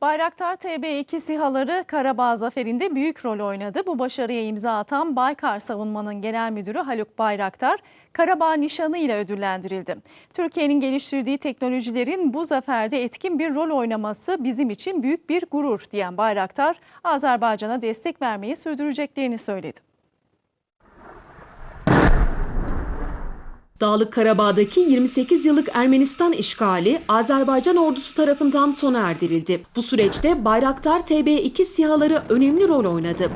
Bayraktar TB2 SİHA'ları Karabağ zaferinde büyük rol oynadı. Bu başarıya imza atan Baykar Savunma'nın genel müdürü Haluk Bayraktar, Karabağ nişanı ile ödüllendirildi. Türkiye'nin geliştirdiği teknolojilerin bu zaferde etkin bir rol oynaması bizim için büyük bir gurur diyen Bayraktar, Azerbaycan'a destek vermeyi sürdüreceklerini söyledi. Dağlık Karabağ'daki 28 yıllık Ermenistan işgali Azerbaycan ordusu tarafından sona erdirildi. Bu süreçte Bayraktar TB2 SİHA'ları önemli rol oynadı.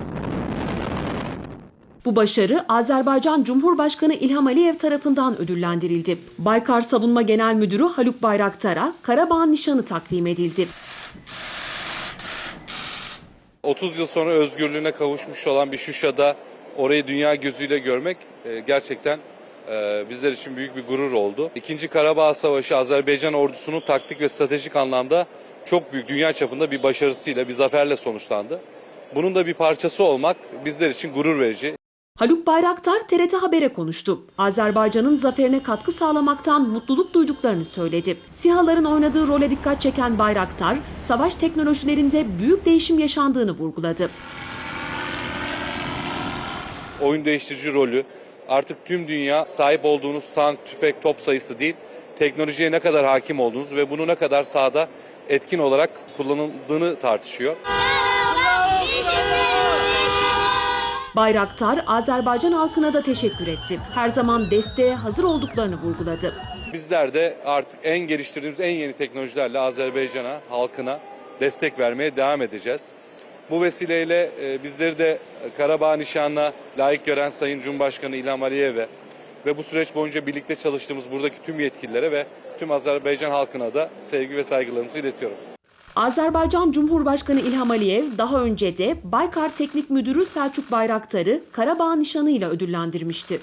Bu başarı Azerbaycan Cumhurbaşkanı İlham Aliyev tarafından ödüllendirildi. Baykar Savunma Genel Müdürü Haluk Bayraktar'a Karabağ nişanı takdim edildi. 30 yıl sonra özgürlüğüne kavuşmuş olan bir Şuşa'da orayı dünya gözüyle görmek e, gerçekten e, bizler için büyük bir gurur oldu. İkinci Karabağ Savaşı Azerbaycan ordusunun taktik ve stratejik anlamda çok büyük dünya çapında bir başarısıyla, bir zaferle sonuçlandı. Bunun da bir parçası olmak bizler için gurur verici. Haluk Bayraktar TRT Haber'e konuştu. Azerbaycan'ın zaferine katkı sağlamaktan mutluluk duyduklarını söyledi. SİHA'ların oynadığı role dikkat çeken Bayraktar, savaş teknolojilerinde büyük değişim yaşandığını vurguladı. Oyun değiştirici rolü artık tüm dünya sahip olduğunuz tank, tüfek, top sayısı değil, teknolojiye ne kadar hakim olduğunuz ve bunu ne kadar sahada etkin olarak kullanıldığını tartışıyor. Bayraktar, Azerbaycan halkına da teşekkür etti. Her zaman desteğe hazır olduklarını vurguladı. Bizler de artık en geliştirdiğimiz en yeni teknolojilerle Azerbaycan'a, halkına destek vermeye devam edeceğiz. Bu vesileyle e, bizleri de Karabağ nişanına layık gören Sayın Cumhurbaşkanı İlham Aliyev'e ve bu süreç boyunca birlikte çalıştığımız buradaki tüm yetkililere ve tüm Azerbaycan halkına da sevgi ve saygılarımızı iletiyorum. Azerbaycan Cumhurbaşkanı İlham Aliyev daha önce de Baykar Teknik Müdürü Selçuk Bayraktar'ı Karabağ nişanıyla ödüllendirmişti.